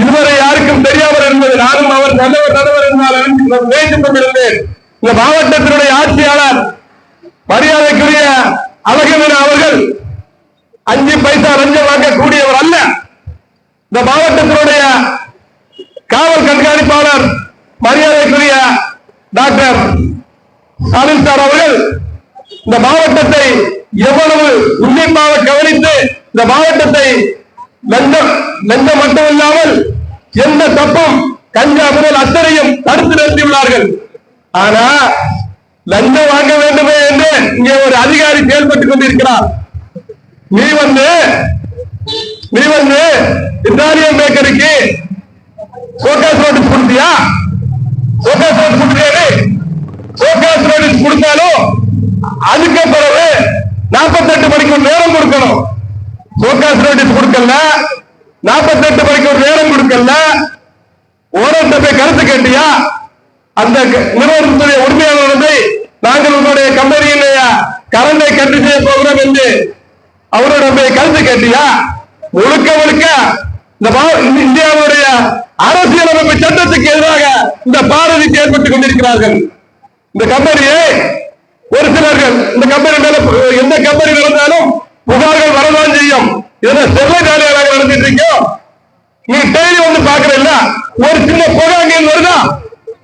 இதுவரை யாருக்கும் தெரியாமல் இருந்தது நானும் அவர் நல்லவர் நல்லவர் என்றால் நினைத்துக் கொண்டிருந்தேன். இந்த மாவட்டத்தினுடைய ஆட்சியாளர் மரியாதைக்குரிய அழகவன் அவர்கள் அஞ்சு பைசா லஞ்சம் வாங்கக்கூடியவர் அல்ல. இந்த மாவட்டத்தினுடைய காவல் கண்காணிப்பாளர் மரியாதைக்குரிய டாக்டர் ஸ்டாலின் சார் அவர்கள் இந்த மாவட்டத்தை எவ்வளவு உன்னிப்பாக கவனித்து இந்த மாவட்டத்தை லஞ்சம் லஞ்சம் மட்டும் இல்லாமல் எந்த தப்பும் கஞ்சா முதல் அத்தனையும் தடுத்து நிறுத்தியுள்ளார்கள். ஆனா லஞ்சம் வாங்க வேண்டுமே என்று இங்கே ஒரு அதிகாரி செயல்பட்டுக் கொண்டிருக்கிறார். நீ வந்து நீ வந்து இத்தாலியன் பேக்கரிக்கு சோகாஸ் நோட்டீஸ் கொடுத்தியா? சோகாஸ் நோட்டீஸ் கொடுத்தியாரு சோகாஸ் நோட்டீஸ் கொடுத்தாலும் அதுக்கு பிறகு நாற்பத்தெட்டு மணிக்கு நேரம் கொடுக்கணும். சோகாஸ் நோட்டீஸ் கொடுக்கல. நாற்பத்தெட்டு மணிக்கு ஒரு நேரம் கொடுக்கல. ஓரத்தை போய் கருத்து கேட்டியா? அந்த நிறுவனத்துடைய உரிமையாளர்களை நாங்கள் உங்களுடைய கம்பெனியிலேயே கரண்டை கட்டு செய்ய போகிறோம் என்று அவரோட போய் கருத்து கேட்டியா? முழுக்க முழுக்க இந்த இந்த இந்தியாவுடைய அரசியலமைப்பு சட்டத்துக்கு எதிராக இந்த பாரதி செயல்பட்டுக் கொண்டிருக்கிறார்கள். இந்த கம்பெனியை ஒரு சிலர்கள் இந்த கம்பெனி மேல எந்த கம்பெனி நடந்தாலும் புகார்கள் வரதான் செய்யும். இதெல்லாம் ஸ்டெர்லைட் ஆலையாக நடந்துட்டு இருக்கோம் நீ டெய்லி வந்து பாக்குறல்ல ஒரு சின்ன புகை அங்க வருதா?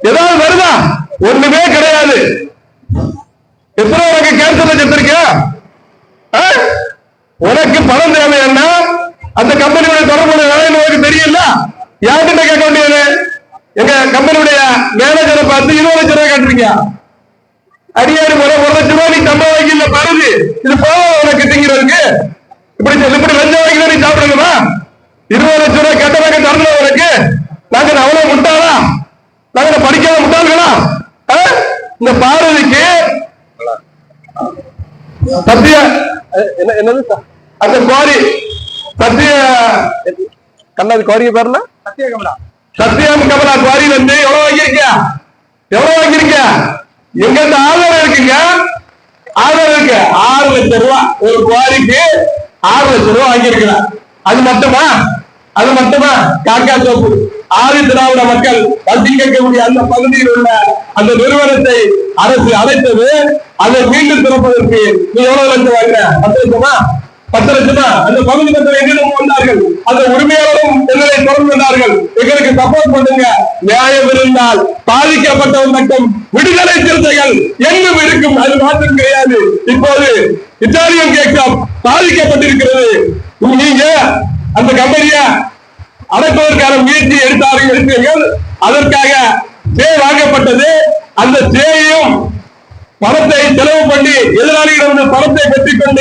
ஏதாவது வருதா? ஒண்ணுமே கிடையாது. எத்தனை உனக்கு கேன்சர் வச்சிருக்க உனக்கு பணம் தேவைன்னா அந்த கம்பெனியோட தொடர்புடைய வேலைன்னு உனக்கு தெரியல? யார்கிட்ட கேட்க வேண்டியது? எங்க கம்பெனியுடைய மேனேஜரை பார்த்து இருபது லட்சம் ரூபாய் கட்டுறீங்க அடியாறு முறை ஒரு லட்சம் ரூபாய் நீ சம்பளம் வாங்கி இல்ல பருது. இது போதும் உனக்கு திங்கிறதுக்கு. இப்படி சொல்லி இப்படி லஞ்சம் வாங்கி நீ சாப்பிடுங்கம்மா இருபது லட்சம் ரூபாய் கட்டணங்க தரணும் உனக்கு. நாங்க அவ்வளவு முட்டாளா? நாங்க படிக்காத முட்டாள்களா? ஆ? இந்த பாரதிக்கு சத்திய என்ன என்னது அந்த குவாரி. சத்திய கண்ணாது குவாரிய பேர்ல சத்திய கமலா. சத்தியம் கமலா குவாரி வந்து எவ்வளவு வாங்கியிருக்கியா? எவ்வளவு வாங்கியிருக்க எங்க இந்த ஆதாரம் இருக்குங்க? ஆதாரம் இருக்கு. ஆறு லட்சம் ரூபாய் ஒரு குவாரிக்கு ஆறு லட்சம் ரூபாய் வாங்கியிருக்கிறார். அது மட்டுமா? அது மட்டுமா? காக்கா தோப்பு ஆதி திராவிட மக்கள் வசிக்கக்கூடிய அந்த பகுதியில் உள்ள அந்த நிறுவனத்தை அரசு அழைத்தது அதை மீண்டும் திறப்பதற்கு நீ எவ்வளவு லட்சம் வாங்குற பத்து லட்சமா? பத்து அந்த பகுதி மக்கள் என்னிடம் வந்தார்கள். அந்த உரிமையாளரும் எங்களை தொடர்ந்து வந்தார்கள். எங்களுக்கு சப்போர்ட் பண்ணுங்க. நியாயம் இருந்தால் பாதிக்கப்பட்டவர் மட்டும் விடுதலை சிறுத்தைகள் எங்கும் இருக்கும். அது மாற்றம் கிடையாது. இப்போது இத்தாலியன் கேட்கும் பாதிக்கப்பட்டிருக்கிறது. நீங்க அந்த கம்பெனிய அடைப்பதற்கான முயற்சி எடுத்தார்கள் எடுத்தீர்கள். அதற்காக சே வாங்கப்பட்டது. அந்த சேயையும் பணத்தை செலவு பண்ணி எதிராளியிடம் பணத்தை பெற்றுக் கொண்டு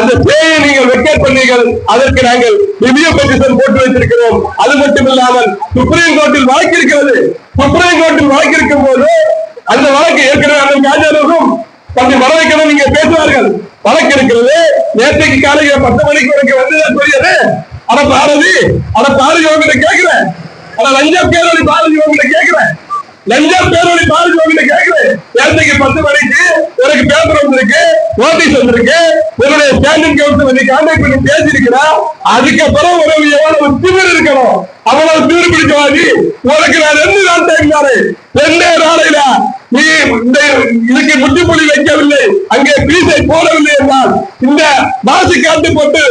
அந்த பேயை நீங்கள் வெக்கேட் பண்ணீர்கள். அதற்கு நாங்கள் ரிவ்யூ பெட்டிஷன் போட்டு வைத்திருக்கிறோம். அது மட்டும் இல்லாமல் சுப்ரீம் கோர்ட்டில் வழக்கு இருக்கிறது. சுப்ரீம் கோர்ட்டில் வழக்கு இருக்கும் போது அந்த வழக்கு ஏற்கனவே அந்த காஜாலும் தன்னை வர வைக்கணும் நீங்க பேசுவார்கள். வழக்கு இருக்கிறது. நேற்றைக்கு காலையில் பத்து மணிக்கு வரைக்கும் வந்ததா தெரியாது அட பாரதி அட பாரதி உங்ககிட்ட கேட்கிறேன் அட லஞ்சம் கேரளி பாரதி உங்ககிட்ட கேட்கிறேன் லஞ்சம் பேரொழி பாருங்க உங்ககிட்ட கேட்கிறேன் நேற்றைக்கு பத்து மணிக்கு உனக்கு பேப்பர் வந்திருக்கு நோட்டீஸ் வந்திருக்கு. உன்னுடைய ஸ்டாண்டிங் கவுன்சில் நீ கான்டாக்ட் பண்ணி பேசியிருக்கிறா. அதுக்கப்புறம் உறவு எவ்வளவு திமிர் இருக்கணும். அவ்வளவு திமிர் பிடிக்கவாதி உனக்கு நான் ரெண்டு நாள் டைம் தானே ரெண்டே நாளையில நீ இந்த இதுக்கு முற்றுப்புள்ளி வைக்கவில்லை. அங்கே பீசை போடவில்லை என்றால் இந்த மாசு காட்டு போட்டு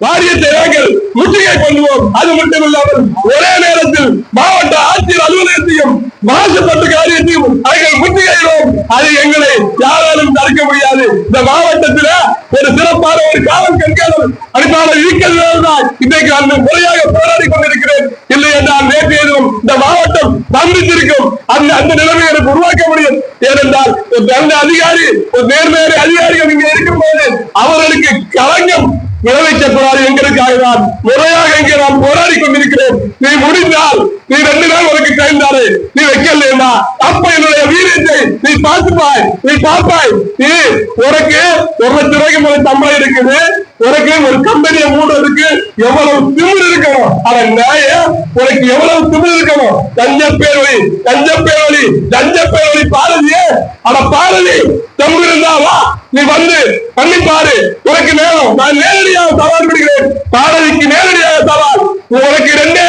வாரியத்தை முற்றுகை பண்ணுவோம் அது மட்டும் இல்லாமல் ஒரே நேரத்தில் மாவட்ட ஆட்சியர் அலுவலகத்தையும் மாசுபட்டு காரியத்தையும் அவர்கள் முற்றுகையிடும் அது எங்களை யாராலும் தடுக்க முடியாது. இந்த மாவட்டத்தில் ஒரு சிறப்பான ஒரு காவல் கண்காணல் அடிப்பாளர் தான் இன்றைக்கு அந்த முறையாக போராடி கொண்டிருக்கிறேன். இல்லை என்றால் நேற்று எதுவும் இந்த மாவட்டம் சந்தித்திருக்கும் அந்த அந்த நிலைமை எனக்கு உருவாக்க முடியும். ஏனென்றால் ஒரு நல்ல அதிகாரி ஒரு நேர்மையான அதிகாரிகள் இங்கே இருக்கும்போது அவர்களுக்கு களங்கம் விளைவிக்கப்படாது எங்களுக்காக தான் முறையாக இங்கே நாம் போராடி கொண்டிருக்கிறோம். நீ முடிந்தால் நீ ரெண்டு நாள் உனக்கு டைம் தானே நீ வைக்கலையா அப்ப என்னுடைய வீரத்தை நீ பார்த்துப்பாய். நீ பார்ப்பாய். நீ உனக்கு ஒரு லட்சம் ரூபாய்க்கு மேல சம்பளம் இருக்குது. உனக்கு ஒரு கம்பெனியை மூடுறதுக்கு எவ்வளவு திமிர் இருக்கணும். அட நியாயம் உனக்கு எவ்வளவு திமிர் இருக்கணும். லஞ்ச பேரொழி லஞ்ச பேரொழி லஞ்ச பேரொழி பாரதியே. அட பாரதி தம்பு இருந்தாவா நீ வந்து பண்ணி பாரு. உனக்கு நேரம். நான் நேரடியாக சவால் விடுகிறேன். பாரதிக்கு நேரடியாக சவால். உனக்கு ரெண்டே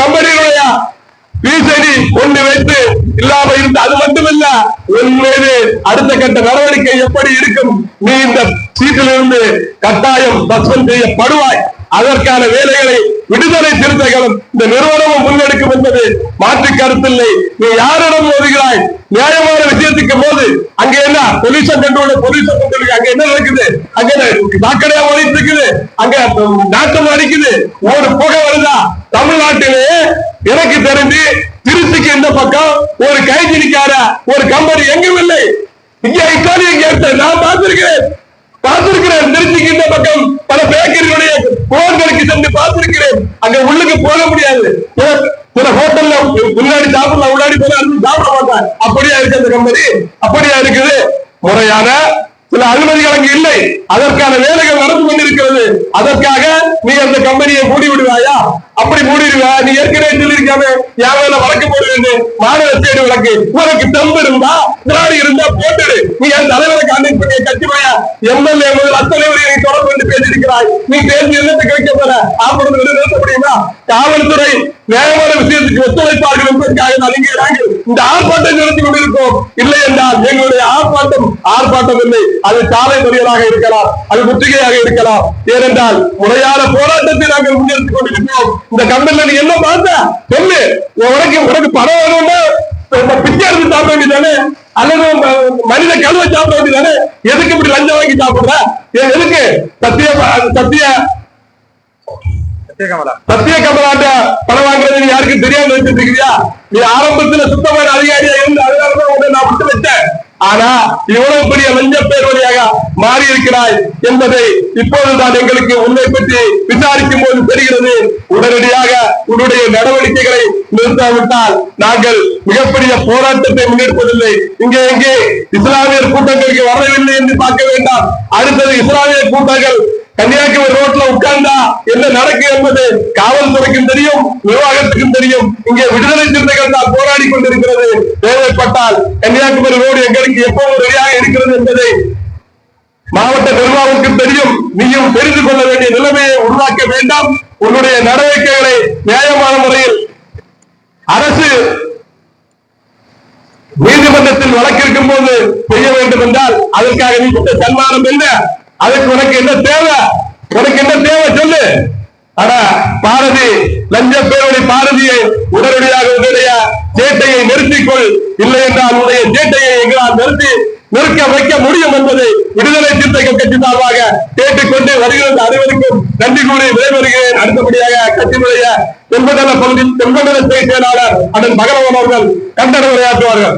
கம்பெனியினுடைய வீசடி ஒன்று வைத்து இல்லாம இருந்து அது மட்டுமல்ல உன் மீது அடுத்த கட்ட நடவடிக்கை எப்படி இருக்கும்? நீ இந்த சீட்டில் இருந்து கட்டாயம் சஸ்பெண்ட் செய்யப்படுவாய். அதற்கான வேலைகளை விடுதலை சிறுத்தைகளும் இந்த நிறுவனமும் முன்னெடுக்கும் என்பது மாற்று கருத்தில்லை. நீ யாரிடம் மோதுகிறாய்? நியாயமான விஷயத்துக்கு போது அங்க என்ன? பொலியூஷன் கண்ட்ரோல் பொலிஷன் கண்ட்ரோல் அங்க என்ன நடக்குது? அங்க சாக்கடையா ஓடிட்டு இருக்குது? அங்க நாட்டம் அடிக்குது. ஒரு புகை வருதா? தமிழ்நாட்டிலே எனக்கு தெரிஞ்சு திருச்சிக்கு இந்த பக்கம் ஒரு கைஜினிக்கார ஒரு கம்பெனி எங்கும் இல்லை. இங்க இத்தாலி எங்க நான் பார்த்திருக்கிறேன். பார்த்திருக்கிறேன். திருச்சிக்கு இந்த பக்கம் பல பேக்கரிகளுடைய போர்களுக்கு சென்று பார்த்திருக்கிறேன். அங்க உள்ளுக்கு போக முடியாது. சில- ஹோட்டல்ல முன்னாடி சாப்பிடலாம் முன்னாடி போல சாப்பிட மாட்டாங்க. அப்படியா இருக்கு அந்த கம்பெனி? அப்படியா இருக்குது. முறையான சில அனுமதிகள் அங்கு இல்லை. அதற்கான வேலைகள் நடந்து கொண்டிருக்கிறது. அதற்காக நீ அந்த கம்பெனியை மூடி விடுவாயா அப்படி மூடிடுவா நீ ஏற்கனவே சொல்லியிருக்காம யாரும் வழக்கு போடுவது மாநில ஸ்டேட் வழக்கு. உனக்கு தெம்பு இருந்தா திராடி இருந்தா போட்டுடு நீ என் தலைவரை கான்டாக்ட் பண்ணி கட்சி எம்எல்ஏ முதல் அத்தனை நீ தொடர்பு கொண்டு பேசியிருக்கிறாய். நீ பேசி என்னத்துக்கு கிடைக்க போற? ஆப்படம் நிறுத்த முடியுமா? காவல்துறை நியாயமான விஷயத்துக்கு ஒத்துழைப்பார்கள் என்பதற்காக நாங்கள் இந்த ஆர்ப்பாட்டம் நடத்தி கொண்டிருக்கோம் இல்லை என்றால் எங்களுடைய ஆர்ப்பாட்டம் ஆர்ப்பாட்டம் இல்லை அது சாலை மறியலாக இருக்கலாம் அது முற்றுகையாக இருக்கலாம். ஏனென்றால் முறையான போராட்டத்தை நாங்கள் முன்னெடுத்துக் கொண்டிருக்கிறோம். இந்த கம்பெனில நீ என்ன பார்த்த? சொல்லு. உனக்கு உனக்கு பணம் வேணும்னா பிச்சை எடுத்து சாப்பிட வேண்டியதானே? அல்லது மனித கழுவை சாப்பிட வேண்டியதானே? எதுக்கு இப்படி லஞ்சம் வாங்கி சாப்பிடுற? எதுக்கு? சத்திய சத்திய சத்திய கமலாட்ட பணம் வாங்குறது யாருக்கும் தெரியாம வச்சுட்டு இருக்கியா நீ ஆரம்பத்துல சுத்தமான அதிகாரியா இருந்து அதனாலதான் உடனே நான் விட்டு வச்சேன் ஆனா இவ்வளவு பெரிய லஞ்ச பேர் வழியாக மாறி இருக்கிறாய் என்பதை இப்போதுதான் எங்களுக்கு உன்னை பற்றி விசாரிக்கும் போது தெரிகிறது. உடனடியாக உன்னுடைய நடவடிக்கைகளை நிறுத்தாவிட்டால் நாங்கள் மிகப்பெரிய போராட்டத்தை முன்னெடுப்பதில்லை. இங்கே எங்கே இஸ்லாமியர் கூட்டங்களுக்கு வரவில்லை என்று பார்க்க வேண்டாம். அடுத்தது இஸ்லாமிய கூட்டங்கள் கன்னியாகுமரி ரோட்ல உட்கார்ந்தா என்ன நடக்கும் என்பது காவல்துறைக்கும் தெரியும் நிர்வாகத்துக்கும் தெரியும். இங்கே விடுதலை சிறுத்தைகள் தான் போராடி கொண்டிருக்கிறது. தேவைப்பட்டால் கன்னியாகுமரி ரோடு எங்களுக்கு எப்போது ரெடியாக இருக்கிறது என்பதை மாவட்ட நிர்வாகத்துக்கும் தெரியும். நீயும் தெரிந்து கொள்ள வேண்டிய நிலைமையை உருவாக்க வேண்டாம். உன்னுடைய நடவடிக்கைகளை நியாயமான முறையில் அரசு நீதிமன்றத்தில் வழக்கிருக்கும் போது செய்ய வேண்டும் என்றால் அதற்காக நீ கொடுத்த சன்மானம் என்ன? அதுக்கு உனக்கு என்ன தேவை? உனக்கு என்ன தேவை சொல்லு. ஆனா பாரதி லஞ்ச பேருடைய பாரதியை உடனடியாக உன்னுடைய சேட்டையை நிறுத்திக்கொள். இல்லை என்றால் உன்னுடைய சேட்டையை எங்களால் நிறுத்தி நிற்க வைக்க முடியும் என்பதை விடுதலை சிறுத்தைகள் கட்சி சார்பாக கேட்டுக்கொண்டு வருகிறது. அனைவருக்கும் நன்றி கூறி விடைபெறுகிறேன். அடுத்தபடியாக கட்சியினுடைய தென்பதள பகுதி தென்பதள செயலாளர் அண்ணன் பகலவன் அவர்கள் கண்டன உரையாற்றுவார்கள்.